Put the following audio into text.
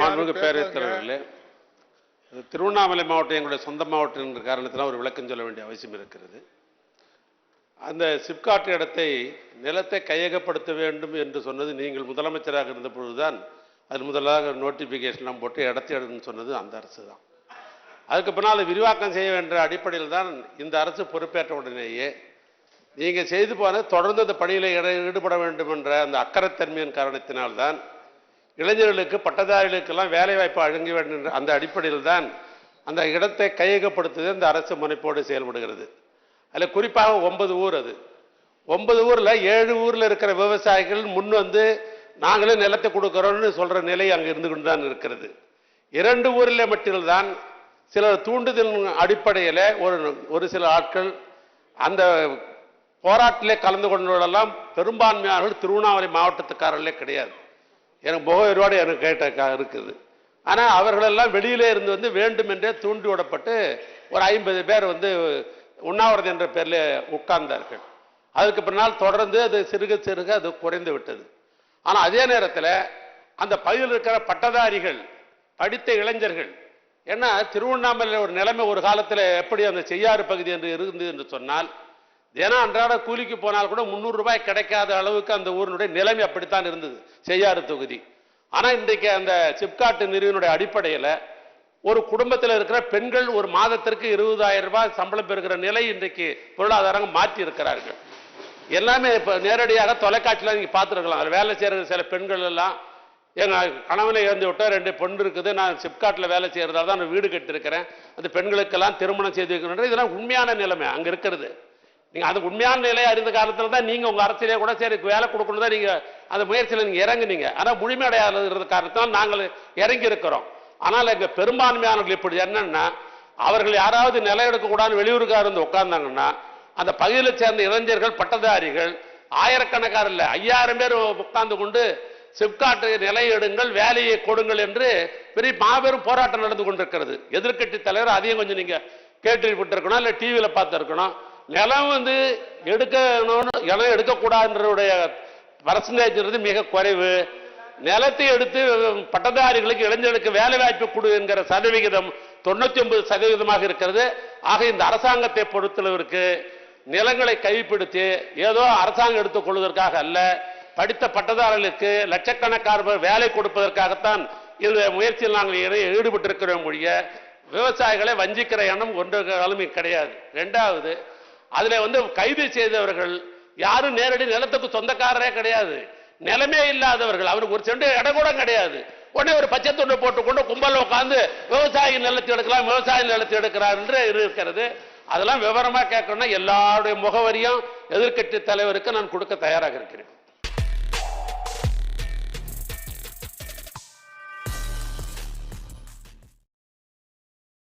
யாரும் பேரவைத். தலைவர்களே திருவண்ணாமலை மாவட்டம் எங்களுடைய சொந்த மாவட்டம் என்ற காரணத்தினால் ஒரு விளக்கம் சொல்ல வேண்டிய அவசியம் இருக்கிறது அந்த சிப்காட் இடத்தை நிலத்தை கையகப்படுத்த வேண்டும் என்று சொன்னது நீங்கள் முதலமைச்சராக இருந்த பொழுதுதான் அது முதலாக நோட்டிஃபிகேஷன்லாம் போட்டு இடத்தை எடுன்னு சொன்னது அந்த அரசு தான் அதுக்கு பின்னால் விரிவாக்கம் செய்ய வேண்டிய அடிப்படையில் தான் இந்த அரசு பொறுப்பேற்ற உடனேயே நீங்கள் செய்து போன தொடர்ந்து அந்த பணியில் ஈடுபட வேண்டும் என்ற அந்த அக்கறைத்தன்மையின் காரணத்தினால்தான் இளைஞர்களுக்கு பட்டதாரிகளுக்கெல்லாம் வேலைவாய்ப்பு வழங்க வேண்டும் என்ற அந்த அடிப்படையில் தான் அந்த இடத்தை கையகப்படுத்துவது இந்த அரசு முனைப்போடு செயல்படுகிறது. அதில் குறிப்பாக ஒன்பது ஊர் அது. ஒன்பது ஊரில் ஏழு ஊரில் இருக்கிற விவசாயிகள் முன் வந்து நாங்களே நிலத்தை கொடுக்குறோம்னு சொல்கிற நிலை அங்கே இருந்து கொண்டு தான் இருக்கிறது. இரண்டு ஊரில் மட்டும்தான் சில தூண்டுதல் அடிப்படையில் ஒரு ஒரு சில ஆட்கள் அந்த போராட்டத்திலே கலந்து கொண்டவர்களெல்லாம் பெரும்பான்மையானவர்கள் திருவண்ணாமலை மாவட்டத்துக்காரர்களே கிடையாது. எனக்கு முகவரோடு எனக்கு கேட்ட இருக்குது. ஆனால் அவர்களெல்லாம் வெளியிலே இருந்து வந்து வேண்டுமென்றே தூண்டி விடப்பட்டு ஒரு ஐம்பது பேர் வந்து உண்ணாவிரதம் என்ற பேரில் உட்கார்ந்தார்கள். அதுக்கு பின்னால் தொடர்ந்து அது சிறுக சிறுக அது குறைந்து விட்டது. ஆனால் அதே நேரத்தில் அந்த பகுதியில் இருக்கிற பட்டதாரிகள் படித்த இளைஞர்கள் ஏன்னா திருவண்ணாமலையில் ஒரு நிலைமை ஒரு காலத்தில் எப்படி அந்த செய்யாறு பகுதி என்று இருந்தது என்று சொன்னால் தினம் அன்றாட கூலிக்கு போனால் கூட முந்நூறு ரூபாய் கிடைக்காத அளவுக்கு அந்த ஊரினுடைய நிலைமை அப்படித்தான் இருந்தது. செய்யாறு தொகுதி. ஆனால் இன்றைக்கு அந்த சிப்காட் நிறுவனுடைய அடிப்படையில் ஒரு குடும்பத்தில் இருக்கிற பெண்கள் ஒரு மாதத்திற்கு இருபதாயிரம் ரூபாய் சம்பளம் பெறுகிற நிலை இன்றைக்கு பொருளாதாரம் மாற்றி இருக்கிறார்கள். எல்லாமே இப்போ நேரடியாக தொலைக்காட்சியில் நீங்கள் பார்த்துருக்கலாம். அதில் வேலை செய்கிற சில பெண்கள் எல்லாம் எங்கள் கணவனை இறந்து விட்டால் ரெண்டு பொண்ணு இருக்குது. நான் சிப்காட்டில் வேலை செய்கிறதால தான் நான் வீடு கட்டியிருக்கிறேன். அந்த பெண்களுக்கெல்லாம் திருமணம் செய்து வைக்கணுன்ற இதெல்லாம் உண்மையான நிலைமை. அங்கே இருக்கிறது. நீங்கள் அது உண்மையான நிலை அறிந்த காலத்தில் தான் நீங்கள் உங்கள் அரசியலே கூட சரி வேலை கொடுக்கணும் தான் நீங்கள் அந்த முயற்சியில் நீங்கள் இறங்குனீங்க. ஆனால் முழுமையடையாத இருந்த காரணத்தால் நாங்கள் இறங்கி இருக்கிறோம் ஆனால் எங்கள் பெரும்பான்மையானவர்கள் இப்படி என்னன்னா அவர்கள் யாராவது நிலம் எடுக்கக்கூடாதுன்னு வெளியூருக்காக இருந்து உட்கார்ந்தாங்கன்னா அந்த பகுதியில் சேர்ந்த இளைஞர்கள் பட்டதாரிகள் ஆயிரக்கணக்கான இல்லை ஐயாயிரம் பேர் உட்கார்ந்து கொண்டு சிப்காட்டு நிலை எடுங்கள் வேலையை கொடுங்கள் என்று பெரிய மாபெரும் போராட்டம் நடந்து கொண்டிருக்கிறது. எதிர்க்கட்சி தலைவர் அதையும் கொஞ்சம் நீங்க கேட்டுவிட்டிருக்கணும் இல்லை டிவியில் பார்த்துருக்கணும். நிலம் வந்து எடுக்கணும்னு நிலம் எடுக்கக்கூடாதுன்றதுடைய பர்சன்டேஜ்ன்றது மிக குறைவு. நிலத்தை எடுத்து பட்டதாரிகளுக்கு இளைஞர்களுக்கு வேலை வாய்ப்பு கொடு என்கிற சதவிகிதம் தொண்ணூத்தி ஒன்பது சதவீதமாக இருக்கிறது. ஆக இந்த அரசாங்கத்தை பொறுத்தளவிற்கு நிலங்களை கைப்பிடித்து ஏதோ அரசாங்கம் எடுத்துக் கொள்வதற்காக அல்ல படித்த பட்டதாரிகளுக்கு லட்சக்கணக்கான வேலை கொடுப்பதற்காகத்தான் இந்த முயற்சியில் நாங்கள் ஈடுபட்டிருக்கிறோம் மொழிய விவசாயிகளை வஞ்சிக்கிற எண்ணம் ஒன்று காலமும் கிடையாது. ரெண்டாவது அதுல வந்து கைது செய்தவர்கள் யாரும் நேரடி நிலத்துக்கு சொந்தக்காரரே கிடையாது. நிலமே இல்லாதவர்கள். அவருக்கு ஒரு செண்டு இடம் கூட கிடையாது. உடனே ஒரு பச்சை துண்டை போட்டுக்கொண்டு கும்பல் உட்காந்து விவசாய நிலத்தை எடுக்கலாம் விவசாய நிலத்தை எடுக்கிறார் என்று இருக்கிறது. அதெல்லாம் விவரமா கேட்கணும்னா எல்லாருடைய முகவரியும் எதிர்க்கட்சி தலைவருக்கு நான் கொடுக்க தயாராக இருக்கிறேன்.